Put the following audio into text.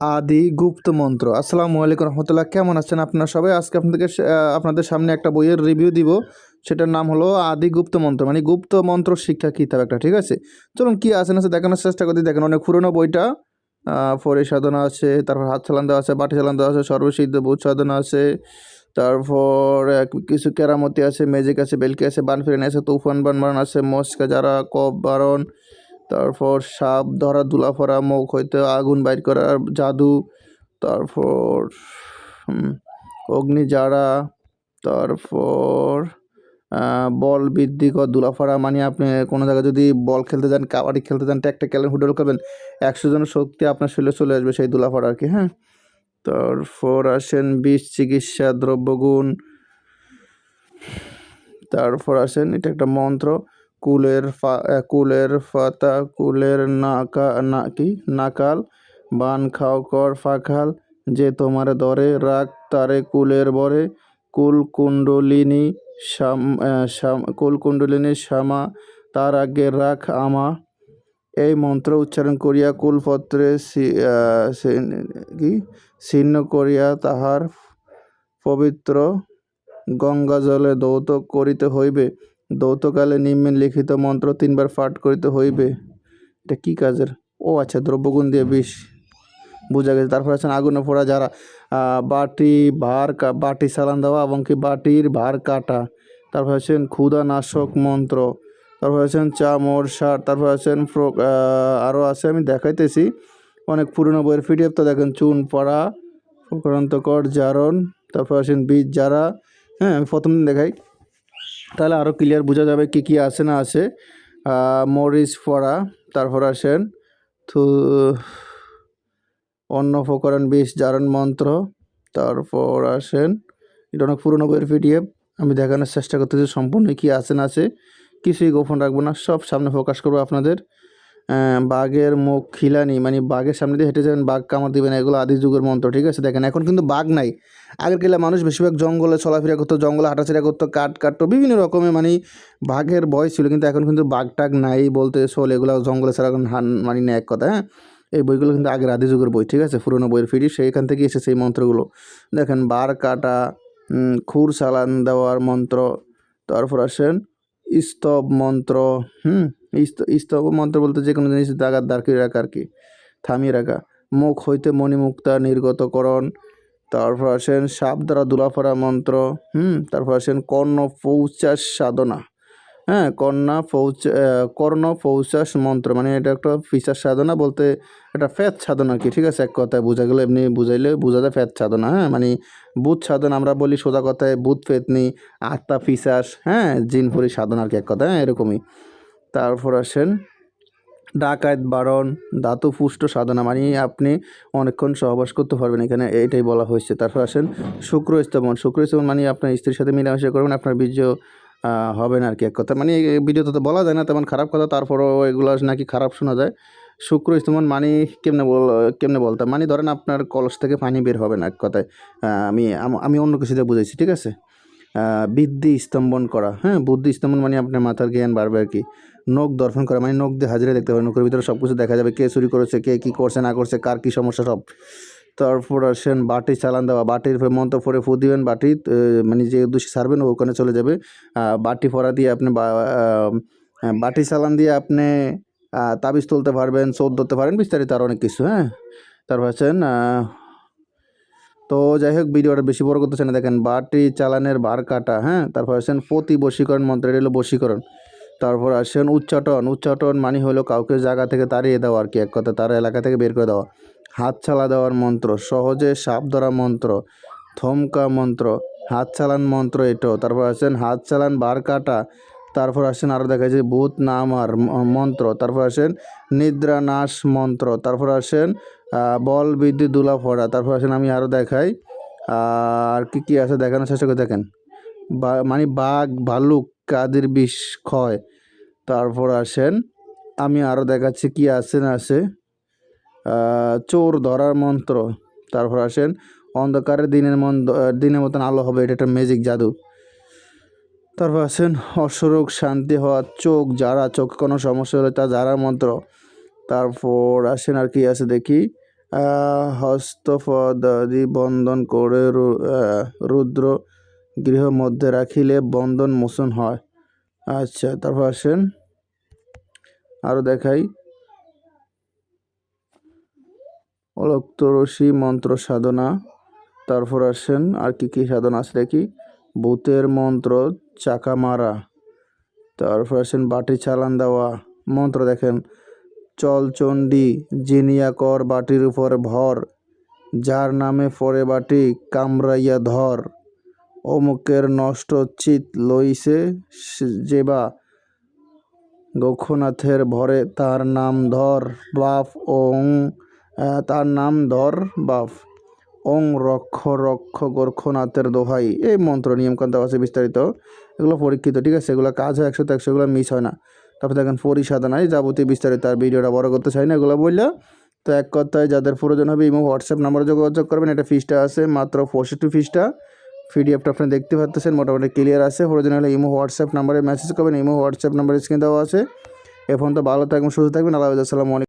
আদি গুপ্ত মন্ত্র। আসসালামু আলাইকুম রহমতুল্লাহ, কেমন আছেন আপনারা সবাই? আজকে আপনাদের আপনাদের সামনে একটা বইয়ের রিভিউ দিব। সেটার নাম হলো আদি গুপ্ত মন্ত্র। মানে গুপ্ত মন্ত্র শিক্ষা কিতাব একটা, ঠিক আছে? চলুন কি আছে না দেখানোর চেষ্টা করতে দেখেন অনেক পুরনো বইটা। ফরে সাধনা আছে, তারপর হাত চালান দেওয়া আছে, বাটি চালান দেওয়া আছে, সর্বসিদ্ধ বুধ সাধনা আছে, তারপর কিছু কেরামতি আছে ম্যাজিক আছে, বেলকি আছে, বান ফিরেন আছে, তুফান বান আছে, মস্কা যারা কপ বারণ তারপর সাপ ধরা দুলা ফরা মুখ হইতে আগুন বাইর করার জাদু তারপর হুম, অগ্নি জাড়া তারপর বল বৃদ্ধি কর দুলাফাড়া মানে আপনি কোনো জায়গায় যদি বল খেলতে যান কাবাডি খেলতে যান ট্যাকটা খেলেন ফুটবল খেলবেন একশো জনের শক্তি আপনার শরীরে চলে আসবে সেই দুলাফাড়া আর কি হ্যাঁ? তারপর আসেন বিষ চিকিৎসা দ্রব্যগুণ তারপর আসেন এটা একটা মন্ত্র কুলের কুলের ফাতা কুলের নাকা না কি? নাকাল বান খাও কর ফাখাল যে তোমার দরে রাখ তারে কুলের বরে। কুল কুণ্ডলিনী আহ, কুল কুণ্ডলিনী শ্যামা তার আগে রাখ আমা। এই মন্ত্র উচ্চারণ করিয়া কুলপত্রে কি? ছিন্ন করিয়া তাহার পবিত্র গঙ্গা জলে দৌত করিতে হইবে। দৌতকালে নিম্নে লিখিত মন্ত্র তিনবার পাঠ করিতে হইবে। এটা কী কাজের? ও আচ্ছা দ্রব্যগুণ দিয়ে বিষ। বোঝা গেছে। তারপর আছেন আগুনে পোড়া যারা বাটি, ভার বাটি সালান দেওয়া এবং কি বাটির ভার কাটা। তারপর আছেন ক্ষুদা নাশক মন্ত্র। তারপর আছেন চামর সার। তারপর আছেন আরও আছে, আমি দেখাইতেছি। অনেক পুরনো বইয়ের পিডিএফ তো দেখেন, চুন, পড়া, প্রকারান্তকর, জারণ। তারপর আছেন বীজ যারা হ্যাঁ আমি প্রথম দিন দেখাই। তাহলে আরও ক্লিয়ার বোঝা যাবে কী কী আছে না আছে। মরিস মরিচ পড়া তারপর আসেন থু অন্ন প্রকরণ বিষ জারণ মন্ত্র, তারপর আসেন এটা অনেক পুরনো বইয়ের পিডিএফ, আমি দেখানোর চেষ্টা করতেছি সম্পূর্ণ কী আছে না আছে, কিছুই গোপন রাখব না, সব সামনে প্রকাশ করব আপনাদের। বাঘের মুখ খিলানি মানে বাঘের সামনে দিয়ে হেঁটে যাবেন, বাঘ কামড় দিবেন এগুলো আদি যুগের মন্ত্র, ঠিক আছে? দেখেন, এখন কিন্তু বাঘ নাই। আগের কেলে মানুষ বেশিরভাগ জঙ্গলে চলাফেরা করতো, জঙ্গলে হাঁটাচেরা করতো, কাঠ কাটতো, বিভিন্ন রকমের মানে বাঘের ভয় ছিল, কিন্তু এখন কিন্তু বাঘ টাঘ নাই বলতে চলে, এগুলো জঙ্গলে ছাড়া এখন হান, মানি না এক কথা হ্যাঁ? এই বইগুলো কিন্তু আগের আদি যুগের বই, ঠিক আছে? পুরোনো বইয়ের ফিরি সেইখান থেকে এসেছে এই মন্ত্রগুলো। দেখেন, বার কাটা খুর চালান দেওয়ার মন্ত্র, তারপর আসেন স্তব মন্ত্র, হুম স্তব মন্ত্র বলতে যে কোনো জিনিস দাগার দাঁড়িয়ে রাখা আর কি, থামিয়ে রাখা। মুখ হইতে মণিমুক্তা নির্গতকরণ তারপর আসেন সাপ দ্বারা দুলাফারা মন্ত্র, হুম, তারপর আসেন কর্ণ পৌঁছার সাধনা। হ্যাঁ কর্ণা আহ, কর্ণ পৌচাস মন্ত্র মানে এটা একটা ফিচার সাধনা বলতে এটা ফ্যাত সাধনা কি ঠিক আছে? এক কথায় বোঝা গেলে এমনি বুঝাইলে বোঝা যায় ফ্যাত সাধনা হ্যাঁ? মানে বুধ সাধনা আমরা বলি সোজা কথায় বুধ ফেতনি আত্মা ফিসাস হ্যাঁ? জিন জিনপুরি সাধনা আর কি এক কথা হ্যাঁ? এরকমই। তারপর আসেন ডাকাত বারণ ধাতু পুষ্ট সাধনা মানে আপনি অনেকক্ষণ সহবাস করতে পারবেন এখানে এইটাই বলা হয়েছে। তারপর আসেন শুক্র স্তমন শুক্র স্তমন মানে আপনার স্ত্রীর সাথে মিলামেশা করবেন আপনার বীর্য হবে না আর কি এক কথা। মানে ভিডিওতে তো বলা যায় না তেমন খারাপ কথা, তারপরও এগুলো নাকি খারাপ শোনা যায়। শুক্র স্তমন মানে কেমনে বল, কেমনে বলতাম মানে ধরেন আপনার কলস থেকে পানি বের হবে না এক কথায়। আমি আমি অন্য কিছুতে বুঝেছি ঠিক আছে? বৃদ্ধি স্তম্ভন করা হ্যাঁ? বুদ্ধি স্তম্ভন মানে আপনার মাথার জ্ঞান বাড়বে আর কি। নখ দর্শন করা মানে নখ দিয়ে হাজিরা দেখতে পাবেন নখের ভিতরে সব কিছু দেখা যাবে, কে চুরি করেছে, কে কী করছে, না করছে, কার কী সমস্যা, সব। তারপর আসেন বাটি চালান দেওয়া, বাটির মন্ত্র পরে ফু দিবেন, বাটি মানে যে উদ্দেশ্যে সারবেন ওখানে চলে যাবে। বাটি ফোড়া দিয়ে আপনি বাটি চালান দিয়ে আপনি তাবিজ তুলতে পারবেন চোদ ধরতে পারেন, বিস্তারিত আর অনেক কিছু হ্যাঁ? তারপর আছেন তো যাই হোক, ভিডিওটা বেশি বড় করতেছে না। দেখেন, বাটি চালানের বার কাটা হ্যাঁ? তারপর আসেন প্রতি বশীকরণ মন্ত্র, এটা হলো বশীকরণ। তারপর আসেন উচ্চাটন উচ্চাটন মানে হলো কাউকে জায়গা থেকে তাড়িয়ে দেওয়া আর কি, এক কথা, তার এলাকা থেকে বের করে দেওয়া। হাত চালা দেওয়ার মন্ত্র, সহজে সাপ ধরা মন্ত্র, থমকা মন্ত্র, হাত চালান মন্ত্র এটাও তারপর আসেন, হাত চালান, বার কাটা। তারপর আসেন আরও দেখা যায় ভূত নামার মন্ত্র। তারপর আসেন, নিদ্রা নাশ মন্ত্র। তারপর আসেন বল, বিদ্যুৎ, দুলা, ফোড়া। তারপর আসেন, আমি আরও দেখাই আর কি কি আছে দেখানোর চেষ্টা করে দেখেন। বা মানে বাঘ, ভালুক, কাদের বিষ ক্ষয় তারপর আসেন, আমি আরও দেখাচ্ছি কি আছে না আছে। চোর ধরার মন্ত্র। তারপর আসেন অন্ধকারে দিনের মন দিনের মতন আলো হবে এটা একটা ম্যাজিক জাদু। তারপর আসেন অসরোগ শান্তি হওয়া চোখ যারা চোখ কোনো সমস্যা হলে তা যারা মন্ত্র। তারপর আসেন আর কি আছে দেখি? আহ, হস্তপদাদি বন্ধন করে রুদ্র গৃহ মধ্যে রাখিলে বন্ধন মোচন হয়। আচ্ছা তারপর আসেন আরও দেখাই। অলক্তরসী মন্ত্র সাধনা। তারপর আসেন, আর কি কি সাধনা আছে দেখি? ভূতের মন্ত্র চাকা মারা। তারপর আসেন, বাটি চালান দেওয়া। মন্ত্র দেখেন, চলচণ্ডী জিনিয়া কর বাটির উপর ভর, যার নামে পরে বাটি কামড়াইয়া ধর। অমুকের নষ্ট চিত লইছে যেবা, গোক্ষনাথের ভরে তার নাম ধর, বাপ, ওং তার নাম ধর বাফ। ওং রক্ষ রক্ষ গোরক্ষনাথের দোহাই। এই মন্ত্র নিয়মকান্ত আছে বিস্তারিত। এগুলো পরীক্ষিত, ঠিক আছে? এগুলো কাজ হয় একশো তো একশো, এগুলো মিস হয় না। তারপর দেখেন পরিসাধনায় যাবতীয় বিস্তারিত আর ভিডিওটা বড় করতে চাই না, এগুলো বললে। তো এক কথায়, যাদের প্রয়োজন হবে ইমো, হোয়াটসঅ্যাপ নাম্বারে যোগাযোগ করবেন। এটা ফিসটা আছে মাত্র পঁয়ষট্টি ফিসটা পিডিএফটা আপনি দেখতে পাচ্ছেন, মোটামুটি ক্লিয়ার আছে। প্রয়োজন হলে ইমো, হোয়াটসঅ্যাপ নাম্বারে মেসেজ করবেন। ইমো, হোয়াটসঅ্যাপ নাম্বার স্ক্রিন দেওয়া আছে। এখন তো ভালো থাকবেন, সুস্থ থাকবেন। আল্লাহ আসসালামু আলাইকুম।